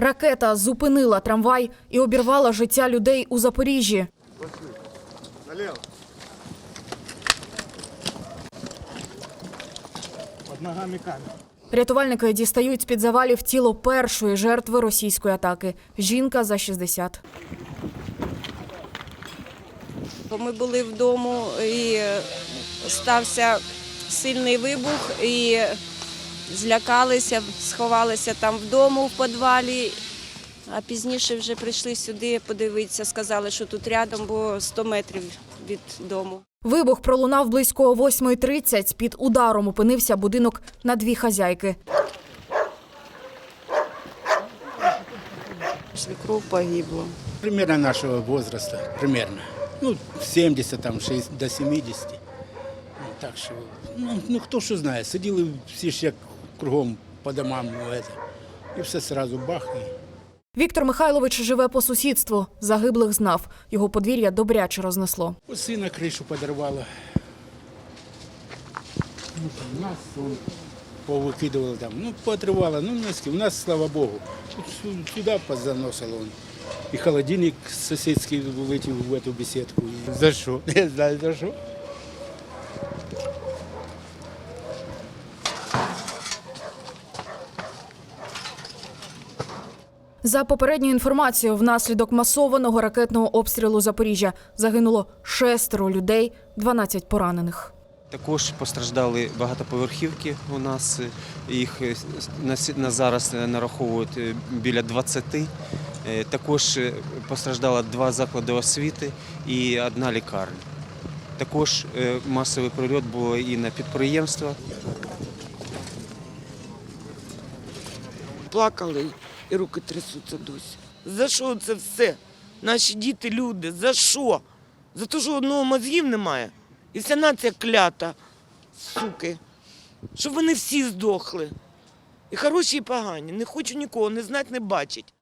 Ракета зупинила трамвай і обірвала життя людей у Запоріжжі. Ногами камера. Рятувальники дістають з-під завалів тіло першої жертви російської атаки. Жінка за 60. Бо Ми були вдома і стався сильний вибух, і злякалися, сховалися там вдома в підвалі. А пізніше вже прийшли сюди подивитися, сказали, що тут рядом, бо 100 метрів від дому. Вибух пролунав близько 8.30. Під ударом опинився будинок на дві хазяйки. Свекрув погибло. Примерно нашего возраста, примерно. Ну, 70, там, 6, до 70. Ну, так що, ну, ну хто що знає, сиділи всі ж як кругом по домам, ну, это, і все сразу бах. І... Віктор Михайлович живе по сусідству. Загиблих знав. Його подвір'я добряче рознесло. У сина кришу подорвало. Ну, там нас он, повикидували там, ну, поотрывало, ну, носки. У нас, слава Богу, Тут сю- сюда позаносило он. І холодильник сусідський вилетів в эту беседку. І за що? Не знаю за що. За попередньою інформацією, внаслідок масованого ракетного обстрілу Запоріжжя загинуло шестеро людей, 12 поранених. Також постраждали багатоповерхівки у нас. Їх е, на зараз е, нараховують е, біля 20. Е, Також постраждало два заклади освіти і одна лікарня. Також масовий прильот було і на підприємства. Плакали і руки трясуться досі. За що це все? Наші діти, люди, за що? За те, що одного мозгів немає. І вся нація клята, суки. Щоб вони всі здохли. І хороші, і погані. Не хочу нікого не знати, не бачить.